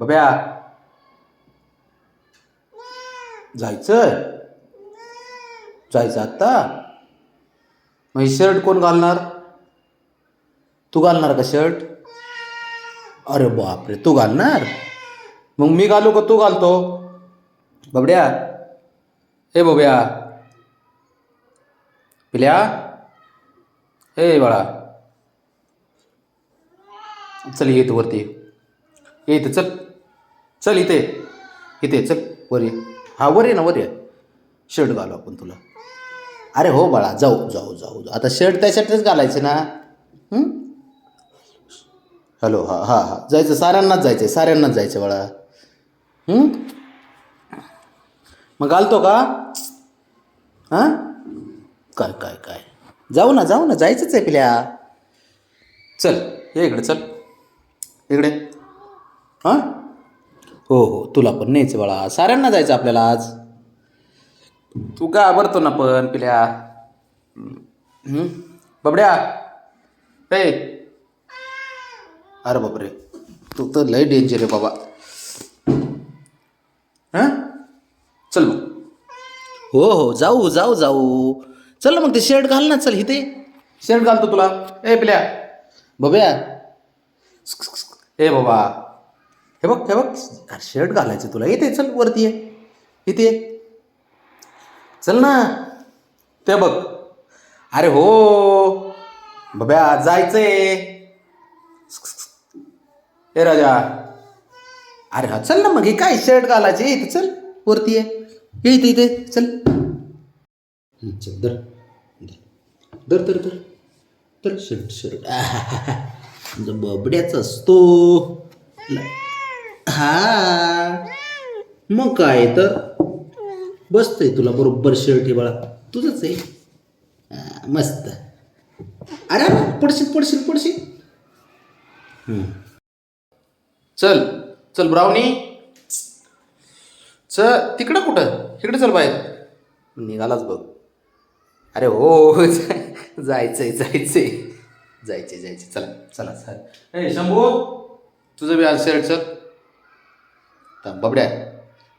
बब्या. जायचं जायचं आत्ता मग हे शर्ट कोण घालणार? तू घालणार का शर्ट अरे बापरे तू घालणार? मग मी घालू का तू घालतो? बबड्या. हे बबड्या. पिल्या? हे बाळा. चल येतो वरती. येत चल. चल इथे इथे चल. वर ये. हा वर ये ना वर ये. शर्ट घालू आपण तुला. अरे हो बाळा जाऊ जाऊ जाऊ जाऊ. आता शर्ट त्याच्यातच घालायचं ना? हॅलो हा हा हा. जायचं साऱ्यांनाच जायचं आहे साऱ्यांनाच जायचं बाळा. मग घालतो का? हां? काय काय काय? जाऊ ना जाऊ ना जायचंच आहे पिल्या. चल ये इकडे चल. इकडे. हां? हो हो. तुला पण न्यायचं बाळा. साऱ्यांना जायचं आपल्याला आज. तू का आवडतो ना पण पिल्या? बबड्या? ए! अरे बापरे. तू तर लय डेंजर आहे बाबा. हां? चल मग. हो हो. जाऊ जाऊ जाऊ. चल ना मग ते शर्ट घाल ना. चल इथे. शर्ट घालतो तुला. ए पिल्या. बब्या ए बाबा. हे बघ हे बघ शर्ट घालायचं तुला. येते चल वरती ये. इथे ये. चल ना. ते बघ. अरे हो. बब्या जायचंय. ए राजा. अरे हा चल ना मग. हे काय शर्ट घालायचे? इथे चल. वरती ये. ये इथे इथे. चल. चल दर दर दर दर तर शर्ट शर्ट बबड्याच असतो. ल- हा. मग काय तर? बसतंय तुला बरोबर शर्ट आहे बाळा. तुझंच आहे. हा, मस्त. अरे पडशील पडशील पडशील. हं. चल चल ब्राउनी. चल तिकडं कुठं? इकडे चल बाहेर. निघालाच बघ. अरे हो जायचंय जायचंय. जायचंय जायचंय. चला चला चल. ए शंभू तुझं बी आज शर्ट चल. थांब बबड्या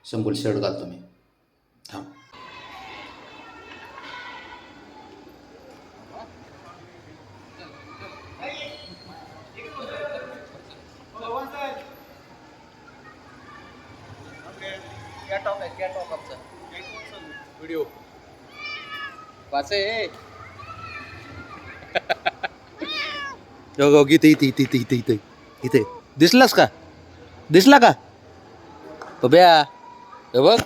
शंभूला शर्ट घालतो मी थांब. व्हिडिओ वाचे. इथे इथे इथे इथे इथे. इथे. दिसलास का? दिसला का? बब्या हे बघ.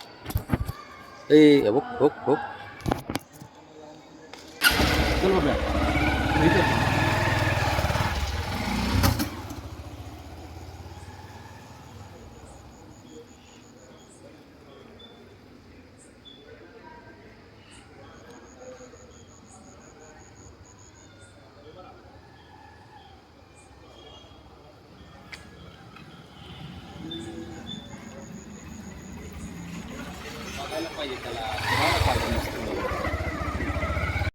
ए हे बघ बघ हो चल बब्या पाहिजे त्याला.